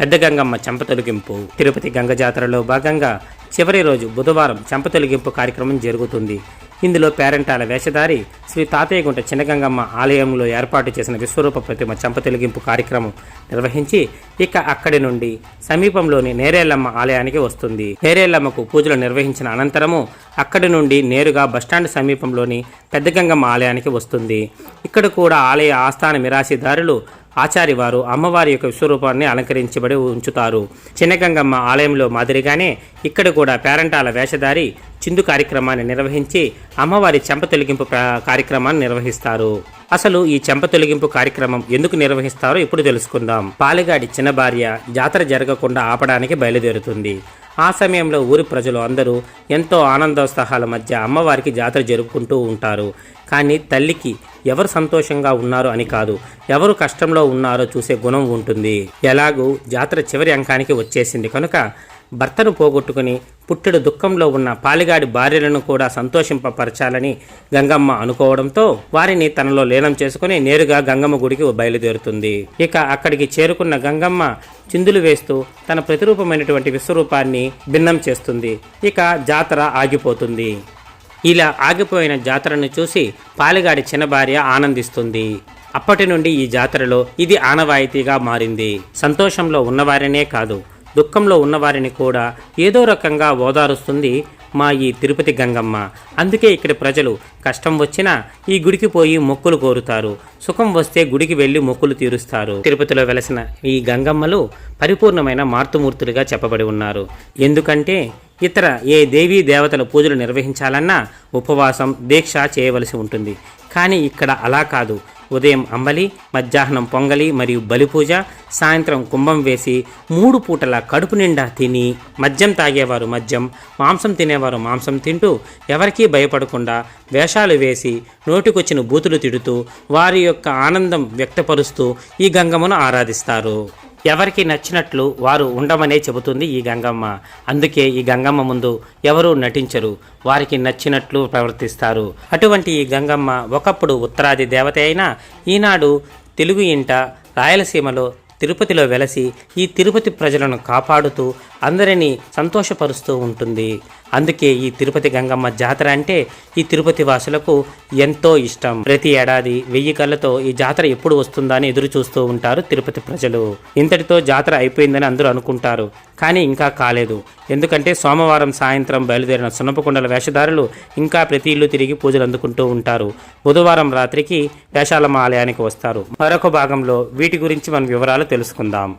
పెద్ద గంగమ్మ చెంప తొలగింపు. తిరుపతి గంగ జాతరలో భాగంగా చివరి రోజు బుధవారం చెంప తొలగింపు కార్యక్రమం జరుగుతుంది. ఇందులో పేరంటాల వేషధారి శ్రీ తాతయ్యగుంట చిన్నగంగమ్మ ఆలయంలో ఏర్పాటు చేసిన విశ్వరూప ప్రతిమ చెంప తొలగింపు కార్యక్రమం నిర్వహించి ఇక అక్కడి నుండి సమీపంలోని నేరేళ్ళమ్మ ఆలయానికి వస్తుంది. నేరేళ్ళమ్మకు పూజలు నిర్వహించిన అనంతరము అక్కడి నుండి నేరుగా బస్టాండ్ సమీపంలోని పెద్దగంగమ్మ ఆలయానికి వస్తుంది. ఇక్కడ కూడా ఆలయ ఆస్థాన మిరాశిదారులు ఆచారివారు అమ్మవారి యొక్క విశ్వరూపాన్ని అలంకరించబడి ఉంచుతారు. చిన్నగంగమ్మ ఆలయంలో మాదిరిగానే ఇక్కడ కూడా పేరంటాల వేషధారి చిందు కార్యక్రమాన్ని నిర్వహించి అమ్మవారి చెంప తొలగింపు కార్యక్రమాన్ని నిర్వహిస్తారు. అసలు ఈ చెంప తొలగింపు కార్యక్రమం ఎందుకు నిర్వహిస్తారో ఇప్పుడు తెలుసుకుందాం. పాలెగాడి చిన్న భార్య జాతర జరగకుండా ఆపడానికి బయలుదేరుతుంది. ఆ సమయంలో ఊరి ప్రజలు అందరూ ఎంతో ఆనందోత్సాహాల మధ్య అమ్మవారికి జాతర జరుపుకుంటూ ఉంటారు. కానీ తల్లికి ఎవరు సంతోషంగా ఉన్నారు అని కాదు ఎవరు కష్టంలో ఉన్నారో చూసే గుణం ఉంటుంది. ఎలాగూ జాతర చివరి అంకానికి వచ్చేసింది. కనుక భర్తను పోగొట్టుకుని పుట్టెడు దుఃఖంలో ఉన్న పాలిగాడి భార్యలను కూడా సంతోషింపపరచాలని గంగమ్మ అనుకోవడంతో వారిని తనలో లీనం చేసుకుని నేరుగా గంగమ్మ గుడికి బయలుదేరుతుంది. ఇక అక్కడికి చేరుకున్న గంగమ్మ చిందులు వేస్తూ తన ప్రతిరూపమైనటువంటి విశ్వరూపాన్ని భిన్నం చేస్తుంది. ఇక జాతర ఆగిపోతుంది. ఇలా ఆగిపోయిన జాతరను చూసి పాలిగాడి చిన్న భార్య ఆనందిస్తుంది. అప్పటి నుండి ఈ జాతరలో ఇది ఆనవాయితీగా మారింది. సంతోషంలో ఉన్నవారినే కాదు దుఃఖంలో ఉన్నవారిని కూడా ఏదో రకంగా ఓదారుస్తుంది మా ఈ తిరుపతి గంగమ్మ. అందుకే ఇక్కడి ప్రజలు కష్టం వచ్చినా ఈ గుడికి పోయి మొక్కులు కోరుతారు. సుఖం వస్తే గుడికి వెళ్ళి మొక్కులు తీరుస్తారు. తిరుపతిలో వెలసిన ఈ గంగమ్మలు పరిపూర్ణమైన మార్తుమూర్తులుగా చెప్పబడి ఉన్నారు. ఎందుకంటే ఇతర ఏ దేవీ దేవతల పూజలు నిర్వహించాలన్నా ఉపవాసం దీక్ష చేయవలసి ఉంటుంది. కానీ ఇక్కడ అలా కాదు. ఉదయం అంబలి మధ్యాహ్నం పొంగలి మరియు బలిపూజ సాయంత్రం కుంభం వేసి మూడు పూటల కడుపు నిండా తిని మద్యం తాగేవారు మద్యం మాంసం తినేవారు మాంసం తింటూ ఎవరికీ భయపడకుండా వేషాలు వేసి నోటికొచ్చిన బూతులు తిడుతూ వారి యొక్క ఆనందం వ్యక్తపరుస్తూ ఈ గంగమ్మను ఆరాధిస్తారు. ఎవరికి నచ్చినట్లు వారు ఉండమనే చెబుతుంది ఈ గంగమ్మ. అందుకే ఈ గంగమ్మ ముందు ఎవరూ నటించరు వారికి నచ్చినట్లు ప్రవర్తిస్తారు. అటువంటి ఈ గంగమ్మ ఒకప్పుడు ఉత్తరాది దేవత అయినా ఈనాడు తెలుగు ఇంట రాయలసీమలో తిరుపతిలో వెలసి ఈ తిరుపతి ప్రజలను కాపాడుతూ అందరినీ సంతోషపరుస్తూ ఉంటుంది. అందుకే ఈ తిరుపతి గంగమ్మ జాతర అంటే ఈ తిరుపతి వాసులకు ఎంతో ఇష్టం. ప్రతి ఏడాది వెయ్యి కళ్ళతో ఈ జాతర ఎప్పుడు వస్తుందా అని ఎదురు చూస్తూ ఉంటారు తిరుపతి ప్రజలు. ఇంతటితో జాతర అయిపోయిందని అందరూ అనుకుంటారు. కానీ ఇంకా కాలేదు. ఎందుకంటే సోమవారం సాయంత్రం బయలుదేరిన సున్నపకొండల వేషధారులు ఇంకా ప్రతి ఇల్లు తిరిగి పూజలు అందుకుంటూ ఉంటారు. బుధవారం రాత్రికి వేషాలమ్మ ఆలయానికి వస్తారు. మరొక భాగంలో వీటి గురించి మనం వివరాలు తెలుసుకుందాం.